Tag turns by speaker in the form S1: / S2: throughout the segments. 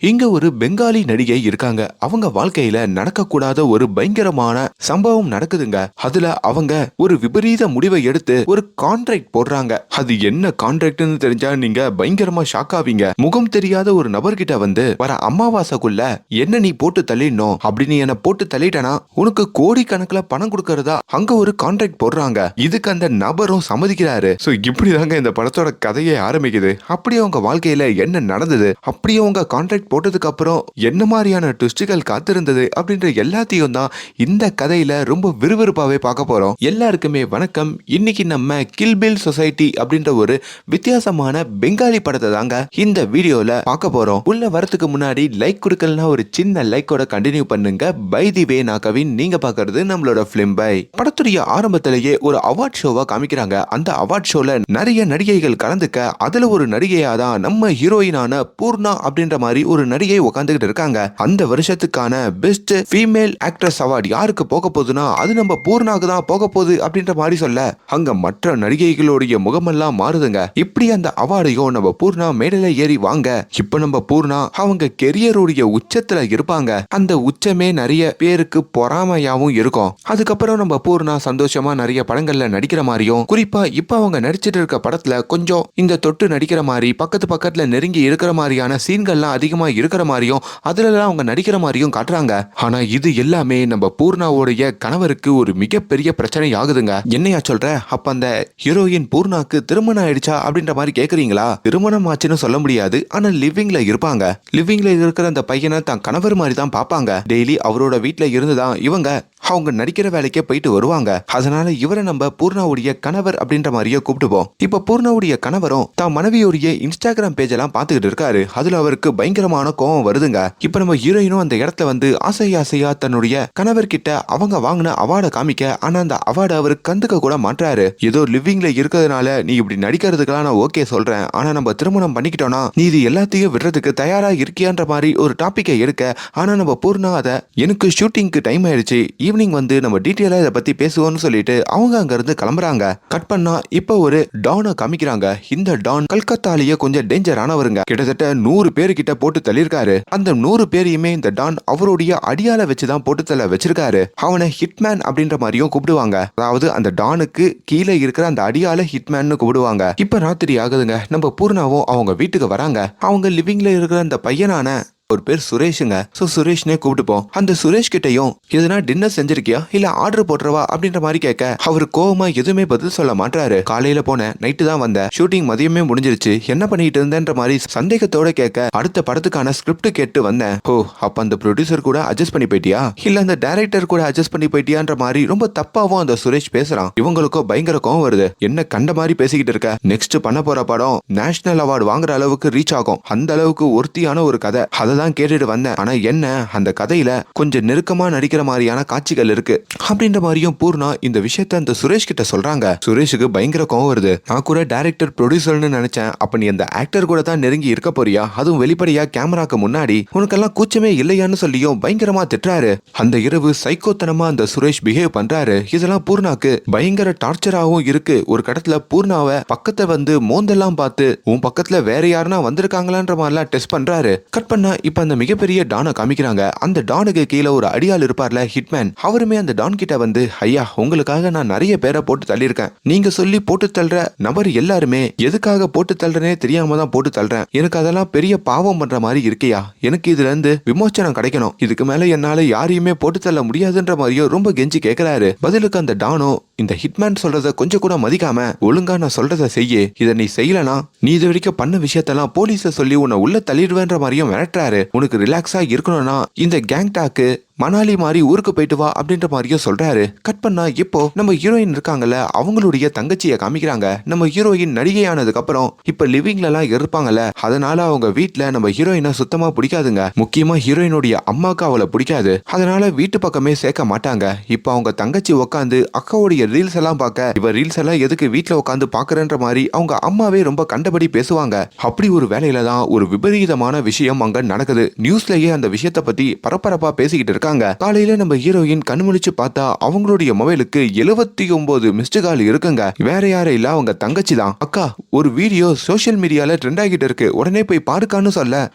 S1: இங்க ஒரு பெங்காலி நடிகை இருக்காங்க. அவங்க வாழ்க்கையில நடக்கக்கூடாத ஒரு பயங்கரமான சம்பவம் நடக்குதுங்க. அதுல அவங்க ஒரு விபரீத முடிவை எடுத்து ஒரு கான்ட்ராக்ட் போடுறாங்க. அது என்ன கான்ட்ராக்ட்னு தெரிஞ்சா நீங்க பயங்கரமா ஷாக் ஆவீங்க. முகம் தெரியாத ஒரு நபர்கிட்ட வந்து வர அமாவாசைக்குள்ள என்ன நீ போட்டு தள்ளிடணும்? அப்படின்னு என்ன போட்டு தள்ளிட்டனா உனக்கு கோடி கணக்குல பணம் கொடுக்கறதா? அங்க ஒரு கான்ட்ராக்ட் போடுறாங்க. இதுக்கு அந்த நபரும் சம்மதிக்கிறாரு. சோ இப்படிதாங்க இந்த படத்தோட கதையை ஆரம்பிக்குது. அப்படியே அவங்க வாழ்க்கையில என்ன நடந்தது? அப்படியே அவங்க கான்ட்ராக்ட் போட்டதுக்கு அப்புறம் என்ன மாதிரியான ட்விஸ்டுகள் காத்திருந்தது அப்படின்ற எல்லாத்தையும் தான் இந்த கதையில ரொம்ப விறுவிறுப்பாவே பார்க்க போறோம். எல்லாருக்குமே வணக்கம். இன்னைக்கு நம்ம கில்பில் சொசைட்டி அப்படின்ற ஒரு வித்தியாசமான பெங்காலி படத்தை தாங்க இந்த வீடியோல பார்க்க போறோம். உள்ள வரதுக்கு முன்னாடி லைக் கொடுக்கலனா ஒரு சின்ன லைக்கோட கண்டினியூ பண்ணுங்க. பை தி வே நான் கவின். நீங்க பாக்குறது நம்மளோட பிலிம் பை படத்துடைய ஆரம்பத்திலேயே ஒரு அவார்ட் ஷோவா காமிக்கிறாங்க. அந்த அவார்ட் ஷோல நிறைய நடிகைகள் கலந்துக்க அதுல ஒரு நடிகையா தான் நம்ம ஹீரோயினான பூர்ணா அப்படின்ற மாதிரி ஒரு நடிகை உட்காந்துக்கிட்டு இருக்காங்க. அந்த வருஷத்துக்கான பெஸ்ட் ஃபீமேல் ஆக்ட்ரஸ் அவார்டு யாருக்கு போக போகுதுன்னா அது நம்ம பூர்ணாக்கு தான் போக போகுது அப்படின்ற மாதிரி சொல்ல. அங்க மற்ற நடிகைகளுடைய முகமெல்லாம் மாறுதுங்க. இப்படி அந்த அவார்டையும் நம்ம பூர்ணா மேடையில ஏறி வாங்க. இப்ப நம்ம பூர்ணா அவங்க கெரியருடைய உச்சத்துல இருப்பாங்க. அந்த உச்சமே நிறைய பேருக்கு பொறாமையாவும் இருக்கும். அதுக்கப்புறம் நம்ம பூர்ணா சந்தோஷமா நிறைய படங்கள்ல நடிக்கிற மாதிரியும் குறிப்பா இப்ப அவங்க நடிச்சிட்டு இருக்க படத்துல கொஞ்சம் இந்த தொட்டு நடிக்கிற மாதிரி பக்கத்து பக்கத்துல நெருங்கி இருக்கிற மாதிரியான சீன்கள்லாம் அதிகமா இருக்கிற மாதிரியும் அதுலலாம் அவங்க நடிக்கிற மாதிரியும் காட்டுறாங்க. ஆனா இது எல்லாமே நம்ம பூர்ணாவுடைய கணவருக்கு ஒரு மிகப்பெரிய பிரச்சனை ஆகுதுங்க என்னையா சொல்ற? அப்ப அந்த ஹீரோயின் பூர்ணாக்கு திருமணம் ஆயிடுச்சா அப்படின்ற மாதிரி கேக்குறீங்களா? திருமணம் ஆச்சுன்னு சொல்ல முடியாது. ஆனா லிவிங்ல இருப்பாங்க. லிவிங்ல இருக்கிற அந்த பையனை தான் கணவர் மாதிரி தான் பார்ப்பாங்க டெய்லி அவரோட வீட்ல இருந்துதான் இவங்க அவங்க நடிக்கிற வேலைக்கே போயிட்டு வருவாங்க. அதனால இவரை நம்ம பூர்ணாவுடைய கணவர் அப்படின்ற மாதிரியே கூப்பிட்டுப்போம். இப்ப பூர்ணாவுடைய கணவரும் தான் மனைவியுடைய இன்ஸ்டாகிராம் பேஜ் எல்லாம் பார்த்துக்கிட்டு இருக்காரு. அதுல அவருக்கு பயங்கரமா பயங்கரமான கோவம் வருதுங்க. இப்ப நம்ம ஹீரோயினும் அந்த இடத்துல வந்து ஆசை ஆசையா தன்னுடைய கணவர்கிட்ட அவங்க வாங்கின அவார்டை காமிக்க ஆனா அந்த அவார்டை அவர் கண்டுக்க கூட மாட்டாரு ஏதோ லிவிங்ல இருக்கிறதுனால நீ இப்படி நடிக்கிறதுக்கெல்லாம் நான் ஓகே சொல்றேன். ஆனா நம்ம திருமணம் பண்ணிக்கிட்டோம்னா நீ இது எல்லாத்தையும் விடுறதுக்கு தயாரா இருக்கியான்ற மாதிரி ஒரு டாபிக்கை எடுக்க ஆனா நம்ம பூர்ணா அதை எனக்கு ஷூட்டிங்க்கு டைம் ஆயிடுச்சு. ஈவினிங் வந்து நம்ம டீட்டெயிலா இதை பத்தி பேசுவோம்னு சொல்லிட்டு அவங்க அங்க இருந்து கிளம்புறாங்க. கட் பண்ணா இப்போ ஒரு டானை காமிக்கிறாங்க. இந்த டான் கல்கத்தாலேயே கொஞ்சம் டேஞ்சரானவருங்க கிட்டத்தட்ட நூறு பேர்கிட்ட போட்டு தள்ளியிருக்காரு. அந்த நூறு பேரையுமே இந்த டான் அவருடைய அடியால வச்சுதான் போட்டு தள்ள வச்சிருக்காரு. அவனை ஹிட்மேன் அப்படின்ற மாதிரியும் கூப்பிடுவாங்க. அதாவது அந்த டானுக்கு கீழே இருக்கிற அந்த அடியால ஹிட்மேன் கூப்பிடுவாங்க. இப்ப ராத்திரி ஆகுதுங்க. நம்ம பூர்ணாவும் அவங்க வீட்டுக்கு வராங்க. அவங்க லிவிங்ல இருக்கிற அந்த பையனான ஒரு பேர் சுரேஷுங்க. ஸோ சுரேஷ்னே கூப்பிட்டுப்போம். அந்த சுரேஷ் கிட்டயும் எதுனா டின்னர் செஞ்சிருக்கியா? இல்ல ஆர்டர் போட்டுறவா? அப்படின்ற மாதிரி கேட்க அவர் கோவமா எதுவுமே பதில் சொல்ல மாட்டாரு காலையில போனேன். நைட்டு தான் வந்தேன். ஷூட்டிங் மதியமே முடிஞ்சிருச்சு. என்ன பண்ணிட்டு இருந்தேன்ற மாதிரி சந்தேகத்தோட கேட்க அடுத்த படத்துக்கான ஸ்கிரிப்ட் கேட்டு வந்தேன். ஓ அப்ப அந்த ப்ரொடியூசர் கூட அட்ஜஸ்ட் பண்ணி போயிட்டியா? இல்ல அந்த டைரக்டர் கூட அட்ஜஸ்ட் பண்ணி போயிட்டியான்ற மாதிரி ரொம்ப தப்பாவும் அந்த சுரேஷ் பேசுறான். இவங்களுக்கும் பயங்கர கோவம் வருது. என்ன கண்ட மாதிரி பேசிக்கிட்டு இருக்க? நெக்ஸ்ட் பண்ண போற படம் நேஷனல் அவார்டு வாங்குற அளவுக்கு ரீச் ஆகும். அந்த அளவுக்கு ஒருத்தியான ஒரு கதை. அதை தான் கேட்டுட்டு வந்தேன். ஆனா என்ன அந்த கதையில கொஞ்சம் நெருக்கமா நடிக்கிற மாதிரியான காட்சிகள் இருக்கு. அப்படின்ற மாதிரியும் பூர்ணா இந்த விஷயத்த அந்த சுரேஷ் கிட்ட சொல்றாங்க. சுரேஷுக்கு பயங்கர கோவம் வருது. நான் கூட டைரக்டர் ப்ரொடியூசர்னு நினைச்சேன். அப்ப நீ அந்த ஆக்டர் கூட தான் நெருங்கி இருக்க போறியா? அதுவும் வெளிப்படையா கேமராக்கு முன்னாடி. உனக்கெல்லாம் கூச்சமே இல்லையான்னு சொல்லியும் பயங்கரமா திட்டுறாரு. அந்த இரவு சைக்கோத்தனமா அந்த சுரேஷ் பிஹேவ் பண்றாரு. இதெல்லாம் பூர்ணாக்கு பயங்கர டார்ச்சராகவும் இருக்கு. ஒரு கடத்துல பூர்ணாவை பக்கத்தை வந்து மோந்தெல்லாம் பார்த்து உன் பக்கத்துல வேற யாருன்னா வந்திருக்காங்களான்ற மாதிரிலாம் டெஸ்ட் பண்றாரு. கட் பண்ணா இப்போ அந்த மிகப்பெரிய டானை காமிக்கிறாங்க. அந்த டானுக்கு கீழே ஒரு அடியால் இருப்பார்ல ஹிட்மேன் அவருமே அந்த டான் கிட்ட வந்து ஐயா உங்களுக்காக நான் நிறைய பேரை போட்டு தள்ளியிருக்கேன். நீங்க சொல்லி போட்டு தள்ளுற நபர் எல்லாருமே எதுக்காக போட்டு தள்ளுறனே தெரியாம தான் போட்டு தள்ளுறேன் எனக்கு அதெல்லாம் பெரிய பாவம் பண்ற மாதிரி இருக்கியா? எனக்கு இதுல இருந்து விமோச்சனம் கிடைக்கணும். இதுக்கு மேல என்னால யாரையுமே போட்டு தள்ள முடியாதுன்ற மாதிரியோ ரொம்ப கெஞ்சி கேட்கிறாரு பதிலுக்கு அந்த டானோ இந்த ஹிட்மேன் சொல்றத கொஞ்சம் கூட மதிக்காம ஒழுங்கா நான் சொல்றத செய்ய. இதை நீ செய்யலனா நீ இது வரைக்கும் பண்ண விஷயத்தெல்லாம் போலீஸ சொல்லி உன்னை உள்ள தள்ளிடுவேன்ற மாதிரியும் மிரட்டுறாரு. உனக்கு ரிலாக்ஸா இருக்கணும்னா இந்த கேங் டாக்கு மணாலி மாதிரி ஊருக்கு போயிட்டு வா அப்படின்ற மாதிரியும் சொல்றாரு. கட் பண்ணா இப்போ நம்ம ஹீரோயின் இருக்காங்கல்ல அவங்களுடைய தங்கச்சியை காமிக்கிறாங்க. நம்ம ஹீரோயின் நடிகை ஆனதுக்கு அப்புறம் இப்ப லிவிங்ல எல்லாம் இருப்பாங்கல்ல அதனால அவங்க வீட்டுல நம்ம ஹீரோயினை சுத்தமா பிடிக்காதுங்க. முக்கியமா ஹீரோயினுடைய அம்மாக்கு அவளை பிடிக்காது. அதனால வீட்டு பக்கமே சேர்க்க மாட்டாங்க. இப்போ அவங்க தங்கச்சி உட்காந்து அக்காவுடைய ரீல்ஸ் எல்லாம் பார்க்க இவ ரீல்ஸ் எல்லாம் எதுக்கு வீட்டுல உட்காந்து பாக்குறன்ற மாதிரி அவங்க அம்மாவே ரொம்ப கண்டபடி பேசுவாங்க. அப்படி ஒரு வேலையில தான் ஒரு விபரீதமான விஷயம் அங்க நடக்குது. நியூஸ்லயே அந்த விஷயத்தை பத்தி பரபரப்பா பேசிக்கிட்டு இருக்காங்க. காலையில நம்ம ஹீரோயின் கண்முழிச்சு பார்த்தா அவங்களுடைய மொபைலுக்கு எழுபத்தி ஒன்பது மிஸ்டு கால் இருக்குங்க. வேற யாரும் இல்ல அவங்க தங்கச்சி தான். அக்கா ஒரு வீடியோ சோஷியல் மீடியால ட்ரெண்ட் ஆகிட்டு இருக்கு. உடனே போய் பாருக்கான்னு சொல்ல.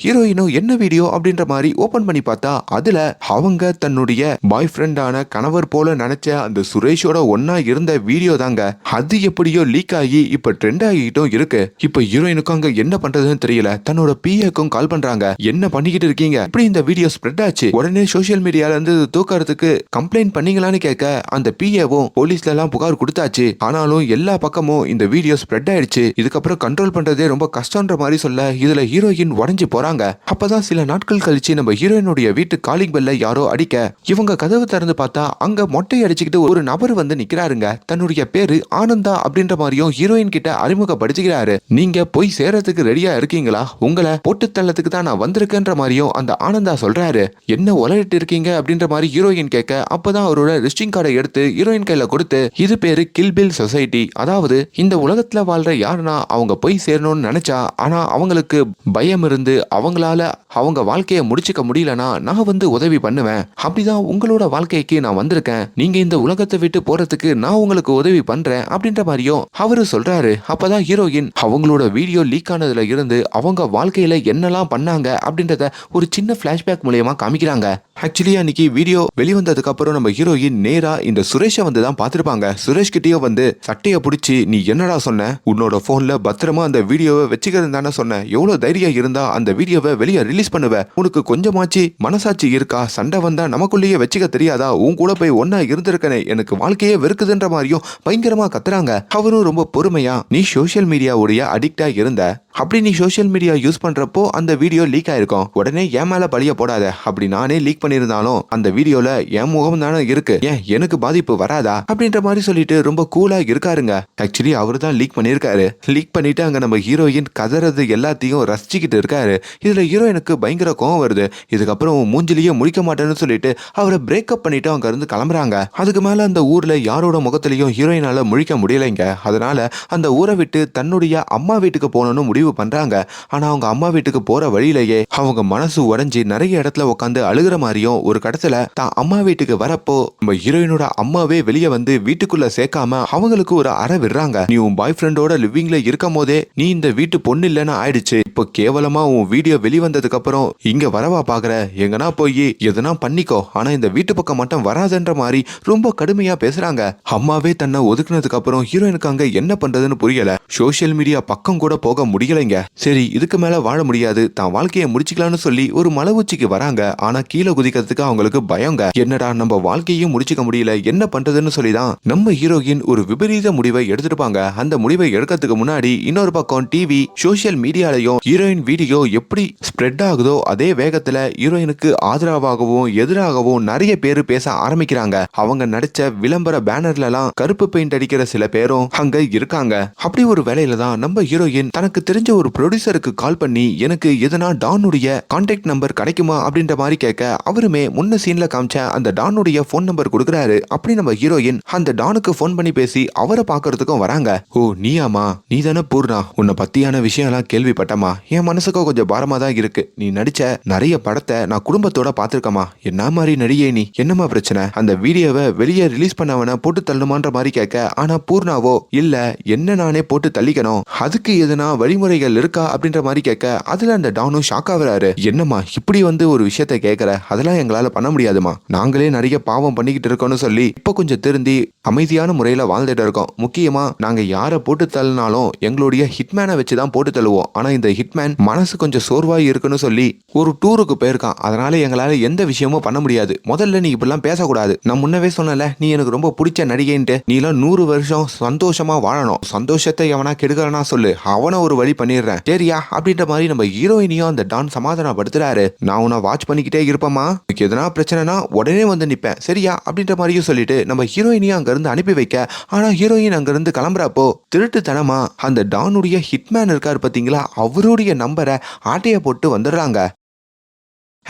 S1: ஹீரோயினும் என்ன வீடியோ அப்படின்ற மாதிரி ஓபன் பண்ணி பார்த்தா அதுல அவங்க தன்னுடைய பாய் ஃப்ரெண்டான கணவர் போல நினைச்ச அந்த சுரேஷோட ஒன்னா இருந்த வீடியோ தாங்க. அது எப்படியோ லீக் ஆகி இப்ப ட்ரெண்ட் ஆகிட்டும் இருக்கு. இப்ப ஹீரோயினுக்கும் அங்க என்ன பண்றதுன்னு தெரியல. தன்னோட பிஏக்கும் கால் பண்றாங்க. என்ன பண்ணிக்கிட்டு இருக்கீங்க? இப்படி இந்த வீடியோ ஸ்ப்ரெட் ஆச்சு. உடனே சோஷியல் மீடியால இருந்து தூக்கறதுக்கு கம்ப்ளைண்ட் பண்ணீங்களான்னு கேட்க அந்த பிஏவும் போலீஸ்ல எல்லாம் புகார் கொடுத்தாச்சு. ஆனாலும் எல்லா பக்கமும் இந்த வீடியோ ஸ்ப்ரெட் ஆயிடுச்சு. இதுக்கப்புறம் கண்ட்ரோல் பண்றதே ரொம்ப கஷ்டம்ன்ற மாதிரி சொல்ல இதுல ஹீரோயின் உடஞ்சு போறாங்க. அப்பதான் சில நாட்கள் கழிச்சு நம்ம ஹீரோயினுடைய வீட்டு காலிங் பெல்ல யாரோ அடிக்க இவங்க கதவு திறந்து பார்த்தா அங்க மொட்டை அடிச்சுக்கிட்டு ஒரு நபர் வந்து நிக்கிறாருங்க. தன்னுடைய பேரு ஆனந்தா அப்படின்ற மாதிரியும் ஹீரோயின் கிட்ட அறிமுகப்படுத்திக்கிறாரு நீங்க போய் சேரத்துக்கு ரெடியா இருக்கீங்களா? உங்களை போட்டு தள்ளத்துக்கு தான் நான் வந்திருக்கேன்ற மாதிரியும் அந்த ஆனந்தா சொல்றாரு. என்ன உலகிட்டு இருக்கீங்க? அப்படின்ற மாதிரி ஹீரோயின் கேட்க அப்பதான் அவரோட ரிஸ்டிங் கார்டை எடுத்து ஹீரோயின் கையில கொடுத்து இது பேரு கில்பில் சொசைட்டி அதாவது இந்த உலகத்துல வாழ்ற யாருன்னா அவங்க போய் சேரணும்னு நினைச்சா ஆனா அவங்களுக்கு பயம் இருந்து அவங்களால அவங்க வாழ்க்கையை முடிச்சுக்க முடியலனா நான் வந்து உதவி பண்ணுவேன். அப்படிதான் உங்களோட வாழ்க்கைக்கு நான் வந்திருக்கேன். நீங்க இந்த உலகத்தை விட்டு போறதுக்கு நான் உங்களுக்கு உதவி பண்றேன் அப்படின்ற மாதிரியும் அவரு சொல்றாரு. அப்பதான் ஹீரோயின் அவங்களோட வீடியோ லீக் ஆனதுல இருந்து அவங்க வாழ்க்கையில என்னெல்லாம் பண்ணாங்க அப்படின்றத ஒரு சின்ன பிளாஷ்பேக் மூலியமா காமிக்கிறாங்க. ஆக்சுவலி அன்னைக்கு வீடியோ வெளிவந்ததுக்கு அப்புறம் நம்ம ஹீரோயின் நேரா இந்த சுரேஷை வந்து தான் பார்த்துருப்பாங்க. சுரேஷ் கிட்டயோ வந்து சட்டையை பிடிச்சி நீ என்னடா சொன்ன? உன்னோட போன்ல பத்திரமா அந்த வீடியோவை வச்சுக்கிறது தானே சொன்ன. எவ்வளவு தைரியம் இருந்தா அந்த வீடியோவை வெளியே ரிலீஸ் பண்ணுவ. உனக்கு கொஞ்சமாச்சு மனசாட்சி இருக்கா? சண்டை வந்தா நமக்குள்ளேயே வச்சுக்க தெரியாதா? உன் கூட போய் ஒன்னா இருந்திருக்கனே. எனக்கு வாழ்க்கையே வெறுக்குதுன்ற மாதிரியும் பயங்கரமா கத்துறாங்க. அவரும் ரொம்ப பொறுமையா நீ சோஷியல் மீடியாவுடைய அடிக்டா இருந்த. அப்படி நீ சோஷியல் மீடியா யூஸ் பண்றப்போ அந்த வீடியோ லீக் ஆயிருக்கும். உடனே என் மேல பழிய போடாத. அப்படி நானே லீக் பண்ணியிருந்தாலும் அந்த வீடியோல என் முகம் தானே இருக்கு. ஏன் எனக்கு பாதிப்பு வராதா? அப்படின்ற மாதிரி சொல்லிட்டு ரொம்ப கூலா இருக்காருங்க. ஆக்சுவலி அவர் தான் லீக் பண்ணியிருக்காரு. லீக் பண்ணிட்டு அங்க நம்ம ஹீரோயின் கதறது எல்லாத்தையும் ரசிச்சுக்கிட்டு இருக்காரு. இதுல ஹீரோயினுக்கு பயங்கர கோவம் வருது. இதுக்கப்புறம் மூஞ்சிலேயே முடிக்க மாட்டேன்னு சொல்லிட்டு அவரை பிரேக்கப் பண்ணிட்டு அங்க இருந்து கிளம்புறாங்க. அதுக்கு மேல அந்த ஊர்ல யாரோட முகத்திலையும் ஹீரோயினால முழிக்க முடியலைங்க. அதனால அந்த ஊரை விட்டு தன்னுடைய அம்மா வீட்டுக்கு போகணும்னு முடிவு பண்றாங்க. ஆனா அவங்க அம்மா வீட்டுக்கு போற வழியிலேயே அவங்க மனசு உடைஞ்சு நிறைய இடத்துல உட்காந்து அழுகிற மாதிரியும் ஒரு கடத்துல தான் அம்மா வீட்டுக்கு வரப்போ நம்ம ஹீரோயினோட அம்மாவே வெளியே வந்து வீட்டுக்குள்ள சேர்க்காம அவங்களுக்கு ஒரு அறை விடுறாங்க. நீ உன் பாய் ஃப்ரெண்டோட லிவிங்ல இருக்கும் போதே நீ இந்த வீட்டு பொண்ணு இல்லைன்னு ஆயிடுச்சு. இப்போ கேவலமா உன் வீடியோ வெளிவந்ததுக்கு அப்புறம் இங்க வரவா பாக்குற? எங்கனா போய் எதுனா பண்ணிக்கோ. ஆனா இந்த வீட்டு பக்கம் மட்டும் வராதுன்ற மாதிரி ரொம்ப கடுமையா பேசுறாங்க. அம்மாவே தன்னை ஒதுக்குனதுக்கு அப்புறம் ஹீரோயினுக்கு அங்க என்ன பண்றதுன்னு புரியல. சோசியல் மீடியா பக்கம் கூட போக முடியலைங்க சரி இதுக்கு மேல வாழ முடியாது. தான் வாழ்க்கையை முடிச்சுக்கலாம்னு சொல்லி ஒரு மலை உச்சிக்கு வராங்க. ஆனா கீழே குதிக்கிறதுக்கு அவங்களுக்கு பயங்க. என்னடா நம்ம வாழ்க்கையும் முடிச்சுக்க முடியல? என்ன பண்றதுன்னு சொல்லி தான் நம்ம ஹீரோயின் ஒரு விபரீத முடிவை எடுத்துருப்பாங்க. அந்த முடிவை எடுக்கிறதுக்கு முன்னாடி இன்னொரு பக்கம் டிவி சோசியல் மீடியாலையும் ஹீரோயின் வீடியோ எப்படி ஸ்ப்ரெட் ஆகுதோ அதே வேகத்துல ஹீரோயினுக்கு ஆதரவாகவும் எதிராகவும் நிறைய பேர் பேச ஆரம்பிக்கிறாங்க. அவங்க நடிச்ச விளம்பர பேனர்ல எல்லாம் கருப்பு பெயிண்ட் அடிக்கிற சில பேரும் அங்க இருக்காங்க. அப்படி ஒரு வேலையில தான் நம்ம ஹீரோயின் தனக்கு தெரிஞ்ச ஒரு ப்ரொடியூசருக்கு கால் பண்ணி எனக்கு எதனா டானுடைய கான்டாக்ட் நம்பர் கிடைக்குமா? அப்படின்ற மாதிரி கேட்க அவருமே முன்ன சீன்ல காமிச்ச அந்த டானுடைய ஃபோன் நம்பர் கொடுக்குறாரு. அப்படி நம்ம ஹீரோயின் அந்த டானுக்கு ஃபோன் பண்ணி பேசி அவரை பார்க்கறதுக்கும் வராங்க. ஓ நீயாமா நீ தானே பூர்ணா? உன்னை பத்தியான விஷயம்லாம் கேள்விப்பட்டமா என் மனசுக்கும் கொஞ்சம் பாரமா தான் இருக்கு. நீ நடிச்ச நிறைய படத்தை நான் குடும்பத்தோட பாத்திருக்கமா என்ன மாதிரி நடிகை நீ? என்னம்மா பிரச்சனை? அந்த வீடியோவை வெளியே ரிலீஸ் பண்ணவன போட்டு தள்ளுமான்ற மாதிரி கேட்க ஆனா பூர்ணாவோ இல்ல என்ன நானே போட்டு தள்ளிக்கணும். அதுக்கு எதுனா வழிமுறைகள் இருக்கா அப்படின்ற மாதிரி கேட்க அதுல அந்த டானு ஷாக் ஆகுறாரு. என்னம்மா இப்படி வந்து ஒரு விஷயத்த கேட்கற? அதெல்லாம் எங்களால பண்ண முடியாதுமா? நாங்களே நிறைய பாவம் பண்ணிக்கிட்டு இருக்கோம்னு சொல்லி இப்ப கொஞ்சம் திருந்தி அமைதியான முறையில வாழ்ந்துட்டு இருக்கோம். முக்கியமா நாங்க யாரை போட்டு தள்ளினாலும் எங்களுடைய ஹிட்மேனை வச்சு தான் போட்டு தள்ளுவோம். ஆனா இந்த ஹிட்மேன் மனசு கொஞ்சம் சோர்வாய் இருக்குன்னு சொல்லி ஒரு டூருக்கு போயிருக்கான். அதனால எங்களால எந்த விஷயமும் பண்ண முடியாது. முதல்ல நீ இப்படிலாம் பேசக்கூடாது. நான் முன்னவே சொன்னல நீ எனக்கு ரொம்ப பிடிச்ச நடிகைன்ட்டு நீ எல்லாம் நூறு வருஷம் சந்தோஷமா வாழணும். சந்தோஷத்தை எவனா கெடுக்கலனா சொல்லு. அவனை ஒரு வழி பண்ணிடுறேன். சரியா? அப்படின்ற மாதிரி நம்ம ஹீரோயினியும் அந்த டான் சமாதானப்படுத்துறாரு. நான் உன்னை வாட்ச் பண்ணிக்கிட்டே இருப்பேமா எதனா பிரச்சனைனா உடனே வந்து நிப்பேன். சரியா? அப்படின்ற மாதிரியும் சொல்லிட்டு நம்ம ஹீரோயினியும் அங்கிருந்து அனுப்பி வைக்க. ஆனா ஹீரோயின் அங்கிருந்து கிளம்புறப்போ திருட்டுத்தனமா அந்த டானுடைய ஹிட்மேன் இருக்காரு பாத்தீங்களா? அவருடைய நம்பரை ஆட்டைய போட்டு வந்துடுறாங்க.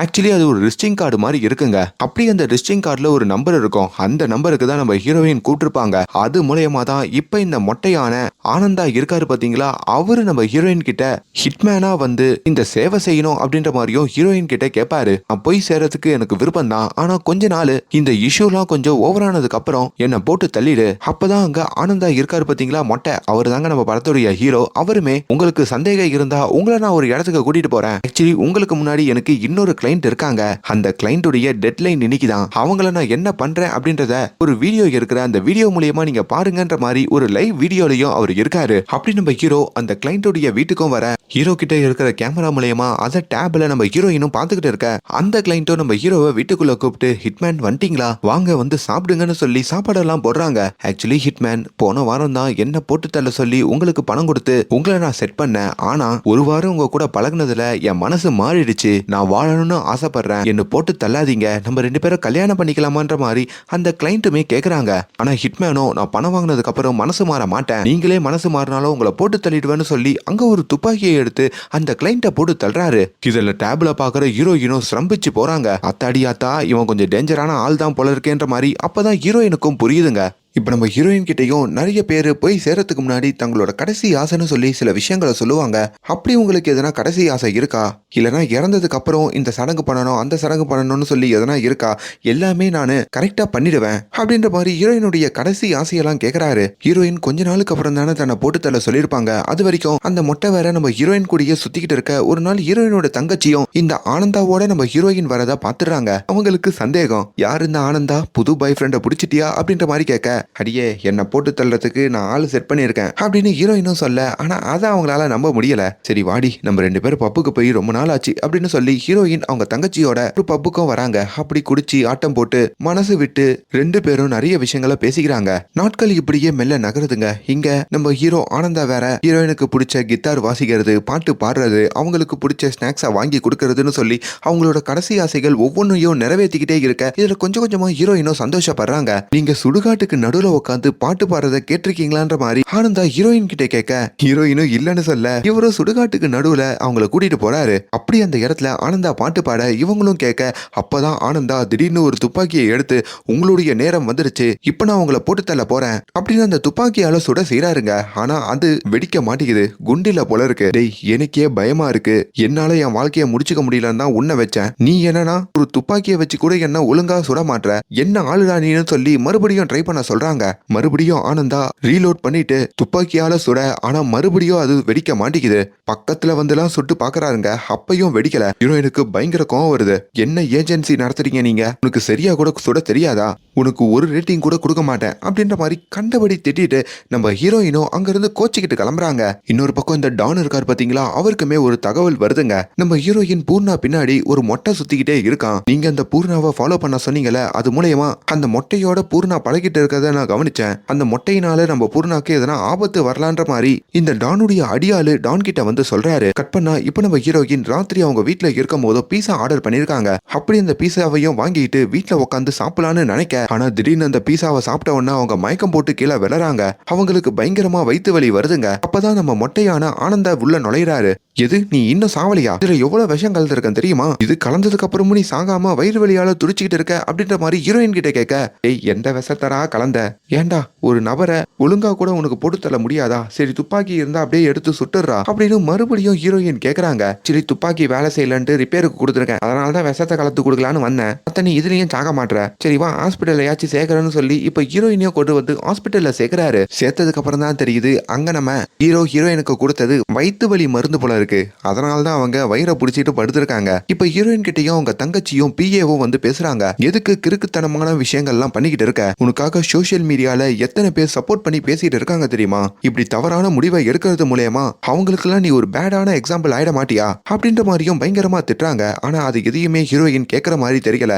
S1: ஆக்சுவலி அது ஒரு ரிஸ்டிங் கார்டு மாதிரி இருக்குங்க. அப்படி அந்த ரிஸ்டிங் கார்டில் ஒரு நம்பர் இருக்கும். அந்த நம்பருக்கு தான் நம்ம ஹீரோயின் கூப்பிட்டுருப்பாங்க அது மூலயமா தான் இப்போ இந்த மொட்டையான ஆனந்தா இருக்காரு பார்த்தீங்களா அவரு நம்ம ஹீரோயின் கிட்ட ஹிட்மேனா வந்து இந்த சேவை செய்யணும் அப்படின்ற மாதிரியும் ஹீரோயின் கிட்ட கேட்பாரு நான் போய் சேரத்துக்கு எனக்கு விருப்பம் தான். ஆனா கொஞ்ச நாள் இந்த இஷ்யூலாம் கொஞ்சம் ஓவர் ஆனதுக்கு அப்புறம் என்னை போட்டு தள்ளிடு. அப்பதான் அங்க ஆனந்தா இருக்காரு பார்த்தீங்களா மொட்டை. அவர் தாங்க நம்ம படத்துடைய ஹீரோ அவருமே உங்களுக்கு சந்தேகம் இருந்தா உங்களை நான் ஒரு இடத்துக்கு கூட்டிட்டு போறேன். ஆக்சுவலி உங்களுக்கு முன்னாடி எனக்கு இன்னொரு கிளைண்ட் இருக்காங்க. அந்த கிளைண்ட்டுடைய டெட்லைன் இன்னைக்கு தான் அவங்கள நான் என்ன பண்றேன் அப்படின்றத ஒரு வீடியோ இருக்கிற அந்த வீடியோ மூலியமா நீங்க பாருங்கன்ற மாதிரி ஒரு லைவ் வீடியோலயும் அவர் இருக்காரு. அப்படி நம்ம ஹீரோ அந்த கிளைண்ட்டுடைய வீட்டுக்கும் வர ஹீரோ கிட்ட இருக்கிற கேமரா மூலியமா அதை டேப்ல நம்ம ஹீரோயினும் பார்த்துக்கிட்டு இருக்க. அந்த கிளைண்ட்டும் நம்ம ஹீரோவை வீட்டுக்குள்ள கூப்பிட்டு ஹிட்மேன் வந்துட்டீங்களா? வாங்க வந்து சாப்பிடுங்கன்னு சொல்லி சாப்பாடெல்லாம் போடுறாங்க. ஆக்சுவலி ஹிட்மேன் போன வாரம் தான் என்ன போட்டு தள்ள சொல்லி உங்களுக்கு பணம் கொடுத்து உங்களை நான் செட் பண்ணேன். ஆனா ஒரு வாரம் உங்க கூட பழகுனதுல என் மனசு மாறிடுச்சு. நான் வாழணும்னு ஆசைப்படுறேன். என்ன போட்டு தள்ளாதீங்க. நம்ம ரெண்டு பேரும் கல்யாணம் பண்ணிக்கலாமான்ற மாதிரி அந்த கிளைண்ட்டுமே கேட்குறாங்க ஆனால் ஹிட்மேனோ நான் பணம் வாங்கினதுக்கு அப்புறம் மனசு மாற மாட்டேன். நீங்களே மனசு மாறினாலும் உங்களை போட்டு தள்ளிடுவேன்னு சொல்லி அங்கே ஒரு துப்பாக்கியை எடுத்து அந்த கிளைண்ட்டை போட்டு தள்ளுறாரு. இதில் டேப்ல பார்க்குற ஹீரோயினும் சிரம்பிச்சு போகிறாங்க அத்தாடி அத்தா இவன் கொஞ்சம் டேஞ்சரான ஆள் தான் போல இருக்கேன்ற மாதிரி அப்பதான் ஹீரோயினுக்கும் புரியுதுங்க. இப்போ நம்ம ஹீரோயின் கிட்டையும் நிறைய பேர் போய் சேரத்துக்கு முன்னாடி தங்களோட கடைசி ஆசைன்னு சொல்லி சில விஷயங்களை சொல்லுவாங்க. அப்படி உங்களுக்கு எதனா கடைசி ஆசை இருக்கா? இல்லைனா இறந்ததுக்கு அப்புறம் இந்த சடங்கு பண்ணணும் அந்த சடங்கு பண்ணணும்னு சொல்லி எதனா இருக்கா? எல்லாமே நான் கரெக்டாக பண்ணிடுவேன் அப்படின்ற மாதிரி ஹீரோயினுடைய கடைசி ஆசையெல்லாம் கேட்குறாரு ஹீரோயின் கொஞ்ச நாளுக்கு அப்புறம் தானே தன்னை போட்டு தள்ள சொல்லியிருப்பாங்க. அது வரைக்கும் அந்த மொட்டை வேற நம்ம ஹீரோயின் கூடயே சுத்திக்கிட்டு இருக்க ஒரு நாள் ஹீரோயினோட தங்கச்சியும் இந்த ஆனந்தாவோட நம்ம ஹீரோயின் வரதா பாத்துறாங்க அவங்களுக்கு சந்தேகம் யார் இந்த ஆனந்தா? புது பாய் ஃப்ரெண்டை பிடிச்சிட்டியா? அப்படின்ற மாதிரி கேட்க அடியே என்னை போட்டு தள்ளுறதுக்கு நான் ஆள் செட் பண்ணியிருக்கேன் அப்படின்னு ஹீரோயினும் சொல்ல ஆனா அதை அவங்களால நம்ப முடியல. சரி வாடி நம்ம ரெண்டு பேரும் பப்புக்கு போய் ரொம்ப நாள் ஆச்சு அப்படின்னு சொல்லி ஹீரோயின் அவங்க தங்கச்சியோட ஒரு பப்புக்கும் வராங்க. அப்படி குடிச்சு ஆட்டம் போட்டு மனசு விட்டு ரெண்டு பேரும் நிறைய விஷயங்களை பேசிக்கிறாங்க. நாட்கள் இப்படியே மெல்ல நகருதுங்க. இங்க நம்ம ஹீரோ ஆனந்தா வேற ஹீரோயினுக்கு பிடிச்ச கித்தார் வாசிக்கிறது பாட்டு பாடுறது அவங்களுக்கு பிடிச்ச ஸ்நாக்ஸை வாங்கி கொடுக்கறதுன்னு சொல்லி அவங்களோட கடைசி ஆசைகள் ஒவ்வொன்றையும் நிறைவேற்றிக்கிட்டே இருக்க. இதுல கொஞ்சம் கொஞ்சமா ஹீரோயினும் சந்தோஷப்படுறாங்க. நீங்க சுடுகாட்டுக்கு நடுவுல உட்காந்து பாட்டு பாடுறத கேட்டிருக்கீங்களான்ற மாதிரி ஆனந்தா ஹீரோயின் கிட்ட கேட்க ஹீரோயினும் இல்லைன்னு சொல்ல. இவரும் சுடுகாட்டுக்கு நடுவுல அவங்கள கூட்டிட்டு போறாரு. அப்படி அந்த இடத்துல ஆனந்தா பாட்டு பாட இவங்களும் கேட்க அப்பதான் ஆனந்தா திடீர்னு ஒரு துப்பாக்கியை எடுத்து உங்களுடைய நேரம் வந்துருச்சு இப்ப நான் உங்களை போட்டு தள்ள போறேன். அப்படின்னு அந்த துப்பாக்கியால சுட செய்யறாருங்க ஆனா அது வெடிக்க மாட்டேங்குது. குண்டில போல இருக்கு. டேய் எனக்கே பயமா இருக்கு. என்னால என் வாழ்க்கைய முடிச்சுக்க முடியலன்னு தான் உன்னை வச்சேன். நீ என்னன்னா ஒரு துப்பாக்கியை வச்சு கூட என்ன ஒழுங்கா சுட மாட்ட என்ன ஆளுடா நீன்னு சொல்லி மறுபடியும் ட்ரை பண்ண சொல்றாங்க மறுபடியும் ஆனந்தா ரீலோட் பண்ணிட்டு துப்பாக்கியால சுட ஆனா மறுபடியும் அது வெடிக்க மாட்டேங்குது. பக்கத்துல வந்துலாம் சுட்டு பாக்குறாருங்க. அப்பையும் வெடிக்கல. ஹீரோயினுக்கு பயங்கர கோவம் வருது. என்ன ஏஜென்சி நடத்துறீங்க நீங்க? உனக்கு சரியா கூட சுட தெரியாதா? உனக்கு ஒரு ரேட்டிங் கூட கொடுக்க மாட்டேன் அப்படின்ற மாதிரி கண்டபடி திட்டிட்டு நம்ம ஹீரோயினும் அங்கிருந்து கோச்சிக்கிட்டு கிளம்புறாங்க. இன்னொரு பக்கம் இந்த டான் இருக்கார் பாத்தீங்களா? அவருக்குமே ஒரு தகவல் வருதுங்க. நம்ம ஹீரோயின் பூர்ணா பின்னாடி ஒரு மொட்டை சுத்திக்கிட்டே இருக்கான். நீங்க அந்த பூர்ணாவை ஃபாலோ பண்ண சொன்னீங்கல்ல அது மூலயமா அந்த மொட்டையோட பூர்ணா பழகிட்டு இருக்கிறத நான் கவனிச்சேன். அந்த மொட்டையினால நம்ம பூர்ணாக்கு எதனா ஆபத்து வரலான்ற மாதிரி இந்த டானுடைய அடியாளு டான் கிட்ட வந்து சொல்றாரு. கட் பண்ணா இப்ப நம்ம ஹீரோயின் ராத்திரி அவங்க வீட்டில் இருக்கும் போதோ பீஸா ஆர்டர் பண்ணிருக்காங்க. அப்படி அந்த பீஸாவையும் வாங்கிட்டு வீட்டில் உட்காந்து சாப்பிடலான்னு நினைக்க ஆனா திடீர்னு அந்த பீஸாவை சாப்பிட்ட உடனே அவங்க மயக்கம் போட்டு கீழே விழறாங்க. அவங்களுக்கு பயங்கரமா வயிற்று வலி வருதுங்க. அப்பதான் நம்ம மொட்டையான ஆனந்தா உள்ள நுழையிறாரு. எது நீ இன்னும் சாவலியா? இதுல எவ்வளவு விஷம் கலந்துருக்கேன் தெரியுமா? இது கலந்ததுக்கு அப்புறமும் நீ சாகாம வயிறு வலியால துடிச்சுக்கிட்டு இருக்க அப்படின்ற மாதிரி ஹீரோயின் கிட்ட கேட்க ஏய் எந்த விஷத்தரா கலந்த? ஏன்டா ஒரு நபரை ஒழுங்கா கூட உனக்கு போட்டு தள்ள முடியாதா? சரி துப்பாக்கி இருந்தா அப்படியே எடுத்து சுட்டுறா அப்படின்னு மறுபடியும் ஹீரோயின் கேக்குறாங்க. சரி துப்பாக்கி வேலை செய்யலன்ட்டு ரிப்பேருக்கு கொடுத்துருக்கேன். அதனால தான் விஷத்தை கலந்து கொடுக்கலான்னு வந்தேன். அத்த நீ இதுலயும் சாக மாட்ற. சரி வா ஹாஸ்பிட்டல் ஹாஸ்பிட்டல்லையாச்சும் சேர்க்கறேன்னு சொல்லி இப்ப ஹீரோயினையும் கொண்டு வந்து ஹாஸ்பிட்டல்ல சேர்க்கறாரு. சேர்த்ததுக்கு அப்புறம் தான் தெரியுது அங்க நம்ம ஹீரோ ஹீரோயினுக்கு கொடுத்தது வயிற்று வலி மருந்து போல இருக்கு. அதனால தான் அவங்க வயிறை பிடிச்சிட்டு படுத்திருக்காங்க. இப்ப ஹீரோயின் கிட்டயும் அவங்க தங்கச்சியும் பிஏவும் வந்து பேசுறாங்க. எதுக்கு கிறுக்குத்தனமான விஷயங்கள்லாம் பண்ணிக்கிட்டு இருக்க? உனக்காக சோஷியல் மீடியால எத்தனை பேர் சப்போர்ட் பண்ணி பேசிட்டு இருக்காங்க தெரியுமா? இப்படி தவறான முடிவை எடுக்கிறது மூலயமா அவங்களுக்குலாம் நீ ஒரு பேடான எக்ஸாம்பிள் ஆயிட மாட்டியா? அப்படின்ற மாதிரியும் பயங்கரமா திட்டுறாங்க. ஆனா அது எதையுமே ஹீரோயின் கேட்கற மாதிரி தெரியல.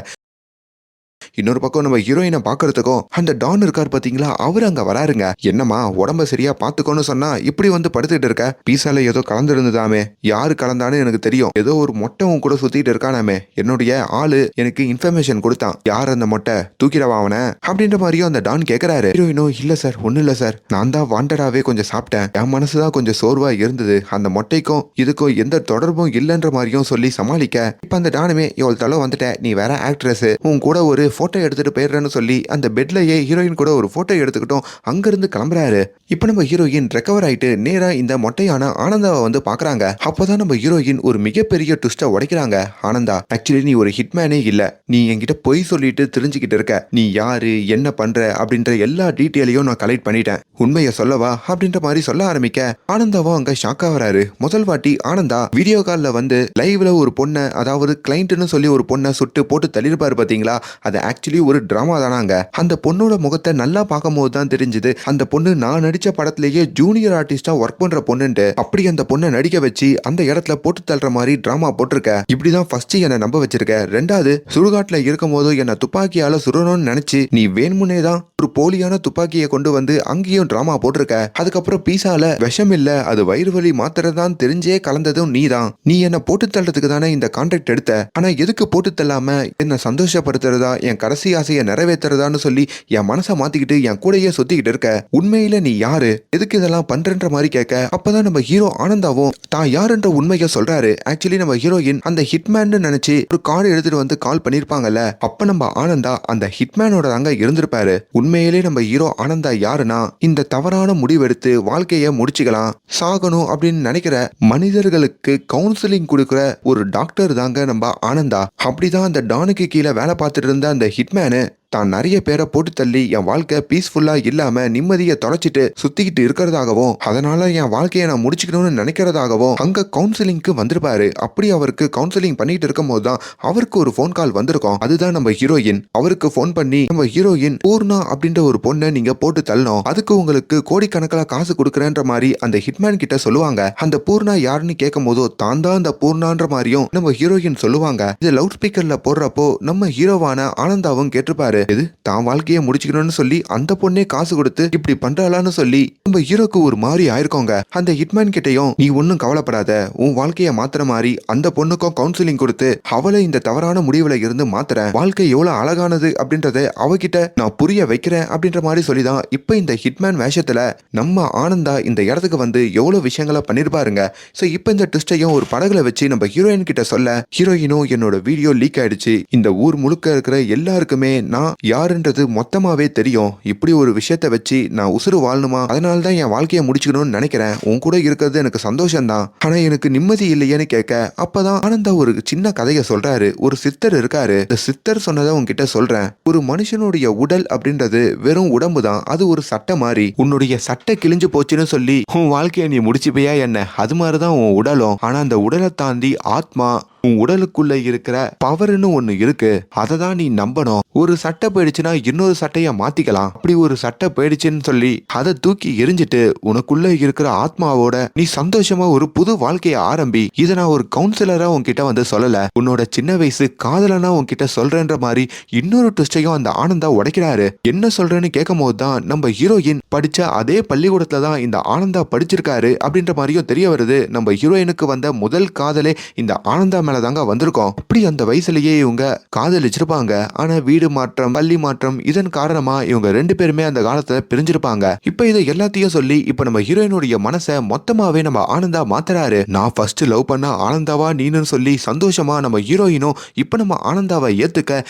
S1: இன்னொரு பக்கம் நம்ம ஹீரோயினை பாக்குறதுக்கும் அந்த டான் இருக்கார் பாத்தீங்களா? அவர் அங்க வராருங்க. என்னம்மா உடம்ப சரியா பாத்துக்கோன்னு சொன்னா இப்படி வந்து படுத்துட்டு இருக்க? பீஸால ஏதோ கலந்துருந்ததாமே. யாரு கலந்தான்னு எனக்கு தெரியும். ஏதோ ஒரு மொட்டை கூட சுத்திட்டு இருக்கானாமே. என்னுடைய ஆளு எனக்கு இன்ஃபர்மேஷன் கொடுத்தான். யார் அந்த மொட்டை? தூக்கிடவா அவனை? அப்படின்ற மாதிரியும் அந்த டான் கேக்குறாரு. ஹீரோயினோ இல்ல சார் ஒண்ணு இல்ல சார். நான் தான் வாண்டடாவே கொஞ்சம் சாப்பிட்டேன். என் மனசுதான் கொஞ்சம் சோர்வா இருந்தது. அந்த மொட்டைக்கும் இதுக்கும் எந்த தொடர்பும் இல்லைன்ற மாதிரியும் சொல்லி சமாளிக்க. இப்ப அந்த டானுமே இவ்வளவு தலை வந்துட்ட. நீ வேற ஆக்ட்ரஸ் உன் கூட ஒரு போட்டோ ஃபோட்டோ எடுத்துட்டு போயிடுறேன்னு சொல்லி அந்த பெட்லயே ஹீரோயின் கூட ஒரு ஃபோட்டோ எடுத்துக்கிட்டோம் அங்கிருந்து கிளம்புறாரு. இப்போ நம்ம ஹீரோயின் ரெக்கவர் ஆயிட்டு நேரா இந்த மொட்டையான ஆனந்தாவை வந்து பாக்குறாங்க. அப்போதான் நம்ம ஹீரோயின் ஒரு மிகப்பெரிய ட்விஸ்ட உடைக்கிறாங்க. ஆனந்தா ஆக்சுவலி நீ ஒரு ஹிட்மேனே இல்ல. நீ என்கிட்ட பொய் சொல்லிட்டு தெரிஞ்சுக்கிட்டு இருக்க. நீ யாரு என்ன பண்ற அப்படின்ற எல்லா டீட்டெயிலையும் நான் கலெக்ட் பண்ணிட்டேன். உண்மையை சொல்லவா அப்படின்ற மாதிரி சொல்ல ஆரம்பிக்க ஆனந்தாவும் அங்க ஷாக் ஆகிறாரு முதல் வாட்டி ஆனந்தா வீடியோ கால்ல வந்து லைவ்ல ஒரு பொண்ணை அதாவது கிளைண்ட்னு சொல்லி ஒரு பொண்ணை சுட்டு போட்டு தள்ளிருப்பாரு பாத்தீங்களா? அதை ஆக்சுவலி ஒரு டிராமா தானாங்க. அந்த பொண்ணோட முகத்தை நல்லா பார்க்கும்போது தான் தெரிஞ்சது. அந்த பொண்ணு நான் நடிச்ச படத்திலேயே ஜூனியர் ஆர்டிஸ்டா ஒர்க் பண்ற பொண்ணுன்ட்டு அப்படி அந்த பொண்ணை நடிக்க வச்சு அந்த இடத்துல போட்டு தள்ளுற மாதிரி டிராமா போட்டிருக்க. இப்படிதான் ஃபர்ஸ்ட் என்னை நம்ப வச்சிருக்க. ரெண்டாவது சுடுகாட்டுல இருக்கும் போது என்னை துப்பாக்கியால சுடணும்னு நினைச்சு நீ வேணுமுனே தான் ஒரு போலியான துப்பாக்கியை கொண்டு வந்து அங்கேயும் டிராமா போட்டிருக்க. அதுக்கப்புறம் பீஸால விஷம் இல்ல அது வயிறு வலி மாத்திரை தான் தெரிஞ்சே கலந்ததும் நீ தான். நீ என்ன போட்டு தள்ளுறதுக்கு தானே இந்த கான்ட்ராக்ட் எடுத்த. ஆனா எதுக்கு போட்டு தள்ளாம என்ன சந்தோஷப்படுத்துறதா என் கடைசி ஆசையை நிறைவேற்றுறதான்னு சொல்லி என் மனசை மாத்திக்கிட்டு என் கூடயே சுத்திக்கிட்டு இருக்க. உண்மையில நீ யாரு? எதுக்கு இதெல்லாம் பண்றன்ற மாதிரி கேட்க அப்பதான் நம்ம ஹீரோ ஆனந்தாவும் தான் யாருன்ற உண்மையை சொல்றாரு. ஆக்சுவலி நம்ம ஹீரோயின் அந்த ஹிட்மேன் நினைச்சு ஒரு கார்டு எடுத்துட்டு வந்து கால் பண்ணிருப்பாங்கல்ல அப்ப நம்ம ஆனந்தா அந்த ஹிட்மேனோட தாங்க இருந்திருப்பாரு. உண்மையிலே நம்ம ஹீரோ ஆனந்தா யாருன்னா இந்த தவறான முடிவெடுத்து வாழ்க்கையை முடிச்சுக்கலாம் சாகணும் அப்படின்னு நினைக்கிற மனிதர்களுக்கு கவுன்சிலிங் கொடுக்குற ஒரு டாக்டர் தாங்க நம்ம ஆனந்தா. அப்படிதான் அந்த டானுக்கு கீழே வேலை பார்த்துட்டு இருந்த அந்த ஹிட்மேனு தான் நிறைய பேரை போட்டு தள்ளி என் வாழ்க்கை பீஸ்ஃபுல்லா இல்லாம நிம்மதியை தொலைச்சிட்டு சுத்திக்கிட்டு இருக்கிறதாகவும் அதனால என் வாழ்க்கையை நான் முடிச்சுக்கணும்னு நினைக்கிறதாகவும் அங்க கவுன்சிலிங்க்கு வந்திருப்பாரு. அப்படி அவருக்கு கவுன்சிலிங் பண்ணிட்டு இருக்கும் போதுதான் அவருக்கு ஒரு ஃபோன் கால் வந்திருக்கும். அதுதான் நம்ம ஹீரோயின் அவருக்கு ஃபோன் பண்ணி நம்ம ஹீரோயின் பூர்ணா அப்படின்ற ஒரு பொண்ணை நீங்க போட்டு தள்ளணும். அதுக்கு உங்களுக்கு கோடிக்கணக்கில் காசு கொடுக்குறேன்ற மாதிரி அந்த ஹிட்மேன் கிட்ட சொல்லுவாங்க. அந்த பூர்ணா யாருன்னு கேட்கும் போதோ தான் தான் அந்த பூர்ணான்ற மாதிரியும் நம்ம ஹீரோயின் சொல்லுவாங்க. இது லவுட் ஸ்பீக்கர்ல போடுறப்போ நம்ம ஹீரோவான ஆனந்தாவும் கேட்டிருப்பாரு. இது தான் வாழ்க்கையை முடிச்சுக்கணும்னு சொல்லி அந்த பொண்ணே காசு கொடுத்து இப்படி பண்றாளான்னு சொல்லி நம்ம ஹீரோக்கு ஒரு மாதிரி ஆயிருக்கோங்க. அந்த ஹிட்மேன் கிட்டயும் நீ ஒன்னும் கவலைப்படாத. உன் வாழ்க்கைய மாத்துற மாதிரி அந்த பொண்ணுக்கும் கவுன்சிலிங் கொடுத்து அவளை இந்த தவறான முடிவுல இருந்து மாத்துறேன். வாழ்க்கை எவ்வளவு அழகானது அப்படின்றத அவகிட்ட நான் புரிய வைக்கிறேன் அப்படின்ற மாதிரி சொல்லிதான் இப்ப இந்த ஹிட்மேன் வேஷத்துல நம்ம ஆனந்தா இந்த இடத்துக்கு வந்து எவ்வளவு விஷயங்களை பண்ணிருப்பாருங்க. சோ இப்ப இந்த ட்விஸ்டையும் ஒரு படகுல வச்சு நம்ம ஹீரோயின் கிட்ட சொல்ல ஹீரோயினும் என்னோட வீடியோ லீக் ஆயிடுச்சு. இந்த ஊர் முழுக்க இருக்கிற எல்லாருக்குமே நான் யாருன்றது மொத்தமாவே தெரியும். இப்படி ஒரு விஷயத்த வச்சு நான் உசுறு வாழணுமா? அதனால தான் என் வாழ்க்கையை முடிச்சுக்கணும்னு நினைக்கிறேன். உன் கூட இருக்கிறது எனக்கு சந்தோஷம்தான். ஆனா எனக்கு நிம்மதி இல்லையேன்னு கேட்க அப்பதான் ஆனந்தா ஒரு சின்ன கதையை சொல்றாரு. ஒரு சித்தர் இருக்காரு. இந்த சித்தர் சொன்னதை உன்கிட்ட சொல்றேன். ஒரு மனுஷனுடைய உடல் அப்படின்றது வெறும் உடம்பு தான் அது ஒரு சட்டை மாதிரி உன்னுடைய சட்டை கிழிஞ்சு போச்சுன்னு சொல்லி உன் வாழ்க்கையை நீ முடிச்சுப்பியா என்ன? அது மாதிரிதான் உன் உடலும். ஆனா அந்த உடலை தாண்டி ஆத்மா உன் உடலுக்குள்ள இருக்கிற பவர்னு ஒண்ணு இருக்கு. அதை தான் நீ நம்பணும். ஒரு சட்டை போயிடுச்சுன்னா இன்னொரு சட்டைய மாத்திக்கலாம். அப்படி ஒரு சட்டை போயிடுச்சுன்னு சொல்லி அதை தூக்கி எரிஞ்சிட்டு உனக்குள்ள இருக்கிற ஆத்மாவோட நீ சந்தோஷமா ஒரு புது வாழ்க்கையை ஆரம்பி இதை நான் ஒரு கவுன்சிலரா உன்கிட்ட வந்து சொல்லல. உன்னோட சின்ன வயசு காதலனா உன்கிட்ட சொல்றேன்ற மாதிரி இன்னொரு ட்விஸ்டையும் அந்த ஆனந்தா உடைக்கிறாரு. என்ன சொல்றேன்னு கேட்கும் போது தான் நம்ம ஹீரோயின் படிச்ச அதே பள்ளிக்கூடத்துல தான் இந்த ஆனந்தா படிச்சிருக்காரு அப்படின்ற மாதிரியும் தெரிய வருது. நம்ம ஹீரோயினுக்கு வந்த முதல் காதலே இந்த ஆனந்தா மேல தாங்க வந்திருக்கோம். இப்படி அந்த வயசுலயே இவங்க காதலிச்சிருப்பாங்க. ஆனா வீடு மாற்றம் பள்ளி மாற்றம் இதன் காரணமா இவங்க ரெண்டு பேருமே அந்த காலத்துல பிரிஞ்சிருப்பாங்க. இப்ப இதை எல்லாத்தையும் சொல்லி இப்ப நம்ம ஹீரோயினுடைய மனசை மொத்தமாவே நம்ம ஆனந்தா மாத்துறாரு. நான் ஃபர்ஸ்ட் லவ் பண்ண ஆனந்தாவா நீன்னு சொல்லி சந்தோஷமா நம்ம ஹீரோயினும் இப்ப நம்ம ஆனந்தாவை ஏத்துக்க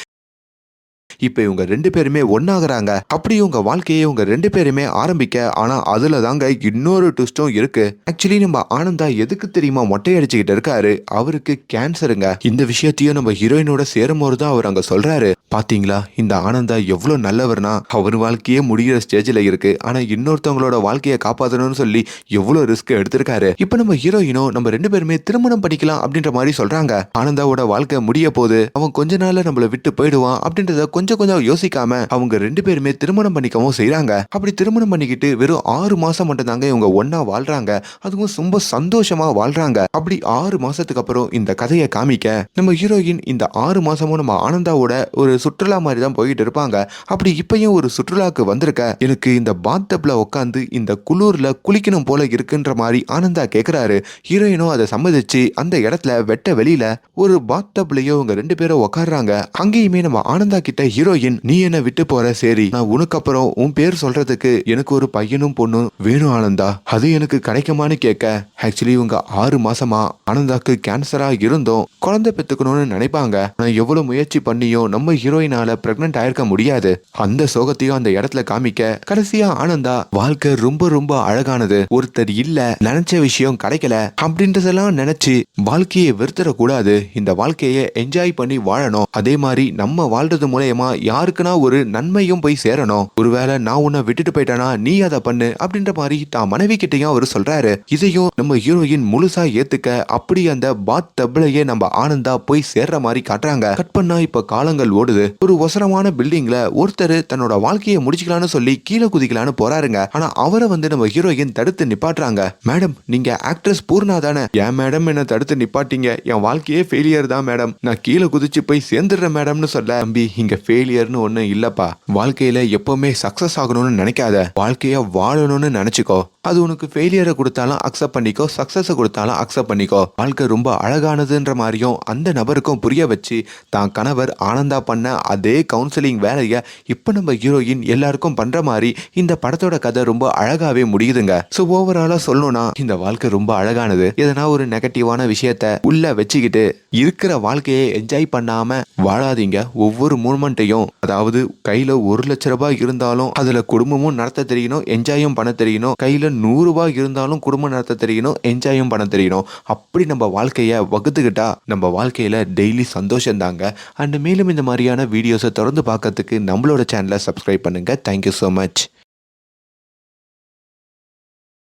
S1: இப்ப இவங்க ரெண்டு பேருமே ஒன்னாகிறாங்க அப்படி இவங்க வாழ்க்கையை இவங்க ரெண்டு பேருமே ஆரம்பிக்க ஆனா அதுல தாங்க இன்னொரு ட்விஸ்டும் இருக்கு. ஆக்சுவலி நம்ம ஆனந்தா எதுக்கு தெரியுமா மொட்டை அடிச்சுக்கிட்டு இருக்காரு? அவருக்கு கேன்சருங்க இந்த விஷயத்தையும் நம்ம ஹீரோயினோட சேரும் போது தான் அவர் அங்க சொல்றாரு. பாத்தீங்களா? இந்த ஆனந்தா எவ்வளவு நல்லவர்னா அவர் வாழ்க்கையே முடிகிற ஸ்டேஜ்ல இருக்கு. ஆனா இன்னொருத்தவங்களோட வாழ்க்கையை காப்பாற்றணும்னு சொல்லி எவ்வளவு ரிஸ்க் எடுத்திருக்காரு. இப்ப நம்ம ஹீரோயினோ நம்ம ரெண்டு பேருமே திருமணம் பண்ணிக்கலாம் அப்படின்ற மாதிரி சொல்றாங்க. ஆனந்தாவோட வாழ்க்கை முடிய போது அவன் கொஞ்ச நாள்ல நம்மள விட்டு போயிடுவான் அப்படின்றத கொஞ்சம் கொஞ்சம் யோசிக்காம அவங்க ரெண்டு பேருமே திருமணம் பண்ணிக்கவும் செய்யறாங்க அப்படி திருமணம் பண்ணிக்கிட்டு வெறும் ஆறு மாசம் மட்டும் தாங்க இவங்க ஒன்னா வாழ்றாங்க. அதுவும் ரொம்ப சந்தோஷமா வாழ்றாங்க. அப்படி ஆறு மாசத்துக்கு அப்புறம் இந்த கதையை காமிக்க நம்ம ஹீரோயின் இந்த ஆறு மாசமும் நம்ம ஆனந்தாவோட ஒரு சுற்றுலா மாதிரி தான் போயிட்டு இருப்பாங்க. அப்படி இப்பயும் ஒரு சுற்றுலாக்கு வந்திருக்க. எனக்கு இந்த பாத்தப்ல உட்காந்து இந்த குளூர்ல குளிக்கணும் போல இருக்குன்ற மாதிரி ஆனந்தா கேக்குறாரு. ஹீரோயினும் அதை சம்மதிச்சு அந்த இடத்துல வெட்ட வெளியில ஒரு பாத்தப்லயோ இவங்க ரெண்டு பேரும் உட்காடுறாங்க அங்கேயுமே நம்ம ஆனந்தா கிட்ட ஹீரோயின் நீ என்ன விட்டு போற? சரி நான் உனக்கு அப்புறம் உன் பேர் சொல்றதுக்கு எனக்கு ஒரு பையனும் பொண்ணும் வேணும் ஆனந்தா. அது எனக்கு கிடைக்குமான்னு கேட்க ஆக்சுவலி இவங்க ஆறு மாசமா ஆனந்தாக்கு கேன்சரா இருந்தும் குழந்தை பெத்துக்கணும்னு நினைப்பாங்க. நான் எவ்வளவு முயற்சி பண்ணியும் நம்ம ஹீரோயினால பிரெக்னென்ட் ஆயிருக்க முடியாது. அந்த சோகத்தையும் அந்த இடத்துல காமிக்க கடைசியா ஆனந்தா வாழ்க்கை ரொம்ப ரொம்ப அழகானது. ஒருத்தர் இல்ல நினைச்ச விஷயம் கிடைக்கல அப்படின்றதெல்லாம் நினைச்சு வாழ்க்கையை வெறுத்துற கூடாது இந்த வாழ்க்கையை என்ஜாய் பண்ணி வாழணும். அதே மாதிரி நம்ம வாழ்றது மூலயமா யாருக்குன்னா ஒரு நன்மையும் போய் சேரணும். ஒருவேளை நான் உன்னை விட்டுட்டு போயிட்டேனா நீ அதை பண்ணு அப்படின்ற மாதிரி தான் மனைவி கிட்டையும் அவர் சொல்றாரு. இதையும் நம்ம ஹீரோயின் முழுசா ஏத்துக்க அப்படி அந்த பாத் டப்லயே நம்ம ஆனந்தா போய் சேர்ற மாதிரி காட்டுறாங்க. கட் பண்ணா இப்ப காலங்கள் ஓடுது. ஒரு ஒசரமான பில்டிங்ல ஒருத்தர் தன்னோட வாழ்க்கையை முடிச்சுக்கலாம்னு சொல்லி கீழே குதிக்கலான்னு போறாருங்க. ஆனா அவரை வந்து நம்ம ஹீரோயின் தடுத்து நிப்பாட்டுறாங்க. மேடம் நீங்க ஆக்ட்ரஸ் பூர்ணா தானே? ஏன் மேடம் என்ன தடுத்து நிப்பாட்டிங்க? என் வாழ்க்கையே ஃபெயிலியர் தான் மேடம் நான் கீழே குதிச்சு போய் சேர்ந்துடுறேன் மேடம்னு சொல்ல. தம்பி இங்க ஃபெயிலியர்னு ஒண்ணும் இல்லப்பா. வாழ்க்கையில எப்பவுமே சக்சஸ் ஆகணும்னு நினைக்காத. வாழ்க்கைய வாழணும்னு நினைச்சுக்கோ. அது உனக்கு ஃபெயிலியரை கொடுத்தாலும் அக்செப்ட் பண்ணிக்கோ. சக்சஸை கொடுத்தாலும் அக்செப்ட் பண்ணிக்கோ. வாழ்க்கை ரொம்ப அழகானதுன்ற மாதிரியும் அந்த நபருக்கும் புரிய வச்சு தான் கணவர் ஆனந்தா பண்ண அதே கவுன்சிலிங் வேலையை இப்போ நம்ம ஹீரோயின் எல்லாருக்கும் பண்ற மாதிரி இந்த படத்தோட கதை ரொம்ப அழகாவே முடியுதுங்க. ஸோ ஓவராலா சொல்லணும்னா இந்த வாழ்க்கை ரொம்ப அழகானது. எதனா ஒரு நெகட்டிவான விஷயத்த உள்ள வச்சுக்கிட்டு இருக்கிற வாழ்க்கையை என்ஜாய் பண்ணாம வாழாதீங்க. ஒவ்வொரு மூமெண்ட்டையும் அதாவது கையில ஒரு லட்ச ரூபாய் இருந்தாலும் அதுல குடும்பமும் நடத்த தெரியணும் என்ஜாயும் பண்ண தெரியணும். கையில நூறு ரூபாய் இருந்தாலும் குடும்பம் நடத்த தெரியணும் என்ஜாயும் பண்ண தெரியணும். அப்படி நம்ம வாழ்க்கைய வகுத்துக்கிட்டா நம்ம வாழ்க்கையில டெய்லி சந்தோஷம் தாங்க அண்ட் மேலும் இந்த மாதிரியான வீடியோஸை தொடர்ந்து பார்க்கறதுக்கு நம்மளோட சேனலை சப்ஸ்கிரைப் பண்ணுங்க. Thank you so much